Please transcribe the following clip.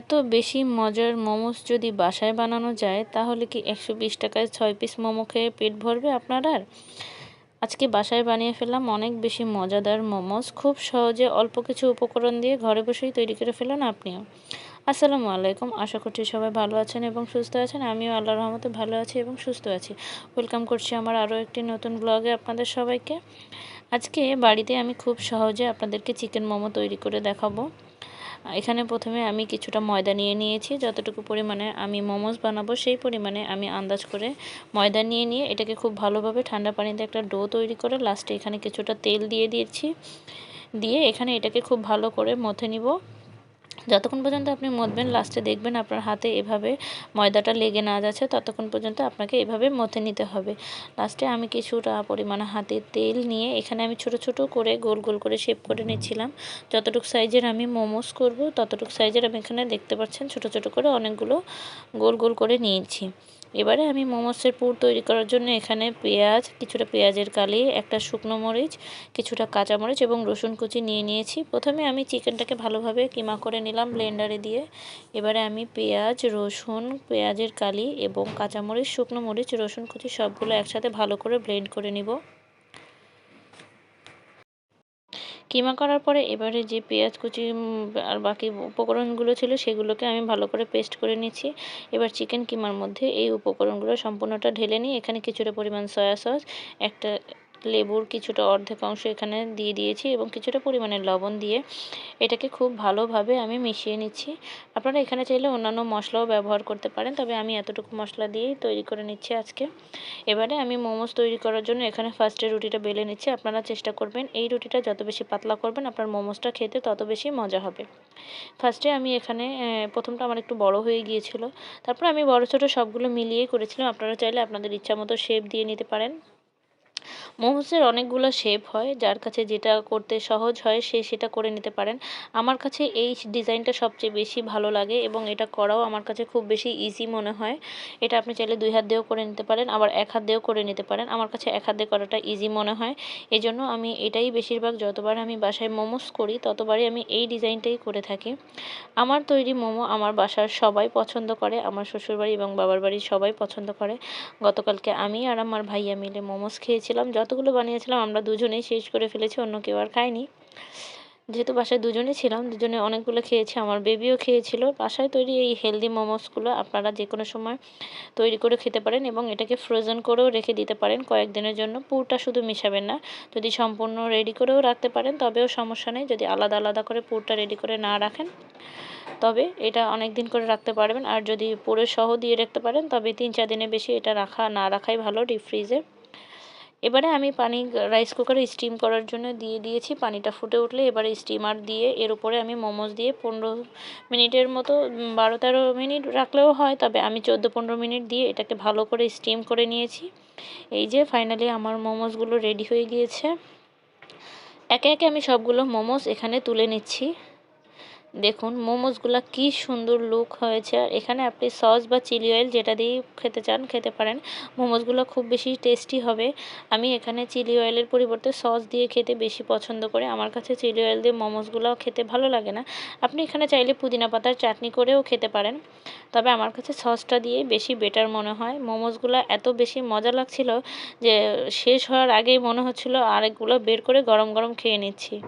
এত বেশি মজার মোমোস যদি বাসায় বানানো যায়, তাহলে কি একশো বিশ টাকায় ছয় পিস মোমো খেয়ে পেট ভরবে আপনার আর? আজকে বাসায় বানিয়ে ফেললাম অনেক বেশি মজাদার মোমোস, খুব সহজে অল্প কিছু উপকরণ দিয়ে ঘরে বসেই তৈরি করে ফেলেন আপনিও। আসসালামু আলাইকুম, আশা করছি সবাই ভালো আছেন এবং সুস্থ আছেন। আমিও আল্লাহর রহমতে ভালো আছি এবং সুস্থ আছি। ওয়েলকাম করছি আমার আরও একটি নতুন ব্লগে আপনাদের সবাইকে। আজকে বাড়িতে আমি খুব সহজে আপনাদেরকে চিকেন মোমো তৈরি করে দেখাবো। এখানে প্রথমে আমি কিছুটা ময়দা নিয়ে নিয়েছি, যতটুকু পরিমাণে আমি মোমোজ বানাবো সেই পরিমাণে আমি আন্দাজ করে ময়দা নিয়ে নিয়ে এটাকে খুব ভালোভাবে ঠান্ডা পানিতে একটা ডো তৈরি করে লাস্টে এখানে কিছুটা তেল দিয়ে দিয়েছি। দিয়ে এখানে এটাকে খুব ভালো করে মথে নিব। যতক্ষণ পর্যন্ত আপনি মতবেন লাস্টে দেখবেন আপনার হাতে এভাবে ময়দাটা লেগে না যাচ্ছে, ততক্ষণ পর্যন্ত আপনাকে এভাবে মথে নিতে হবে। লাস্টে আমি কিছুটা পরিমাণে হাতে তেল নিয়ে এখানে আমি ছোট ছোট করে গোল গোল করে শেপ করে নিচ্ছিলাম। যতটুকু সাইজের আমি মোমোস করব, ততটুকু সাইজের আমি এখানে দেখতে পাচ্ছেন, ছোট ছোট করে অনেকগুলো গোল গোল করে নিয়েছি। এবারে আমি মোমোসের পুর তৈরি করার জন্য এখানে পেঁয়াজ, কিছুটা পেঁয়াজের কালি, একটা শুকনো মরিচ, কিছুটা কাঁচা মরিচ এবং রসুন কুচি নিয়ে নিয়েছি। প্রথমে আমি চিকেনটাকে ভালোভাবে কিমা করে নিলাম ব্লেন্ডারে দিয়ে। এবারে আমি পেঁয়াজ, রসুন, পেঁয়াজের কালি এবং কাঁচামরিচ শুকনো মরিচ, রসুন কুচি সবগুলো একসাথে ভালো করে ব্লেন্ড করে নিব। কিমা করার পরে এবারে যে পেঁয়াজ কুচি আর বাকি উপকরণগুলো ছিল সেগুলোকে আমি ভালো করে পেস্ট করে নিচ্ছি। এবার চিকেন কিমার মধ্যে এই উপকরণগুলো সম্পূর্ণটা ঢেলে নিই। এখানে কিছুটা পরিমাণ সয়া সস একটা লেবুর কিছুটা অর্ধেক অংশ এখানে দিয়ে দিয়েছি এবং কিছুটা পরিমাণে লবণ দিয়ে এটাকে খুব ভালোভাবে আমি মিশিয়ে নিচ্ছি। আপনারা এখানে চাইলে অন্যান্য মশলাও ব্যবহার করতে পারেন, তবে আমি এতটুকু মশলা দিয়েই তৈরি করে নিচ্ছি আজকে। এবারে আমি মোমোস তৈরি করার জন্য এখানে ফার্স্টে রুটিটা বেলে নিচ্ছি। আপনারা চেষ্টা করবেন এই রুটিটা যত বেশি পাতলা করবেন আপনার মোমোসটা খেতে তত বেশি মজা হবে। ফার্স্টে আমি এখানে প্রথমটা আমার একটু বড় হয়ে গিয়েছিল। তারপর আমি বড় ছোটো সবগুলো মিলিয়েই করেছিলাম। আপনারা চাইলে আপনাদের ইচ্ছা মতো শেপ দিয়ে নিতে পারেন। মোমোসের অনেকগুলো শেপ হয়, যার কাছে যেটা করতে সহজ হয় সে সেটা করে নিতে পারেন। আমার কাছে এই ডিজাইনটা সবচেয়ে বেশি ভালো লাগে এবং এটা করাও আমার কাছে খুব বেশি ইজি মনে হয়। এটা আপনি চাইলে দুই হাত দিয়েও করে নিতে পারেন, আবার এক হাত দিয়েও করে নিতে পারেন। আমার কাছে এক হাত দিয়ে করাটা ইজি মনে হয়। এজন্য আমি এটাই বেশিরভাগ যতবার আমি বাসায় মোমোস করি, ততবারই আমি এই ডিজাইনটাই করে থাকি। আমার তৈরি মোমো আমার বাসার সবাই পছন্দ করে, আমার শ্বশুরবাড়ি এবং বাবার বাড়ির সবাই পছন্দ করে। গতকালকে আমি আর আমার ভাইয়া মিলে মোমোস খেয়েছিলাম। যতগুলো বানিয়েছিলাম আমরা দুজনেই শেষ করে ফেলেছি, অন্য কেউ আর খায়নি। যেহেতু বাসায় দুজনে ছিলাম, দুজনে অনেকগুলো খেয়েছি, আমার বেবিও খেয়েছিল। বাসায় তৈরি এই হেলদি মোমোসগুলো আপনারা যে কোনো সময় তৈরি করে খেতে পারেন এবং এটাকে ফ্রোজেন করেও রেখে দিতে পারেন কয়েকদিনের জন্য। পুরটা শুধু মিশাবেন না, যদি সম্পূর্ণ রেডি করেও রাখতে পারেন, তবেও সমস্যা নেই। যদি আলাদা আলাদা করে পুরটা রেডি করে না রাখেন, তবে এটা অনেক দিন করে রাখতে পারবেন। আর যদি পুরো সহ দিয়ে রাখতে পারেন, তবে তিন চার দিনের বেশি এটা রাখা, না রাখাই ভালো ডিপ ফ্রিজে এবারে আমি পানি রাইস কুকারে স্টিম করার জন্য দিয়ে দিয়েছি। পানিটা ফুটে উঠলে এবারে স্টিমার দিয়ে এর উপরে আমি মোমোজ দিয়ে পনেরো মিনিটের মতো বারো তেরো মিনিট রাখলেও হয়। তবে আমি চোদ্দ পনেরো মিনিট দিয়ে এটাকে ভালো করে স্টিম করে নিয়েছি। এই যে ফাইনালি আমার মোমোসগুলো রেডি হয়ে গিয়েছে। একে একে আমি সবগুলো মোমোস এখানে তুলে নিচ্ছি। দেখুন মোমোসগুলো কি সুন্দর লুক হয়েছে। আর এখানে আপনি সস বা চিলি অয়েল যেটা দিয়েই খেতে চান, খেতে পারেন। মোমোসগুলো খুব বেশি টেস্টি হবে। আমি এখানে চিলি অয়েলের পরিবর্তে সস দিয়ে খেতে বেশি পছন্দ করি। আমার কাছে চিলি অয়েল দিয়ে মোমোসগুলো খেতে ভালো লাগে না। আপনি এখানে চাইলে পুদিনা পাতার চাটনি করেও খেতে পারেন। তবে আমার কাছে সসটা দিয়ে বেশি বেটার মনে হয়। মোমোসগুলো এত বেশি মজা লাগছিল যে শেষ হওয়ার আগেই মনে হচ্ছিল, আরেকগুলো বের করে গরম গরম খেয়ে নিচ্ছি।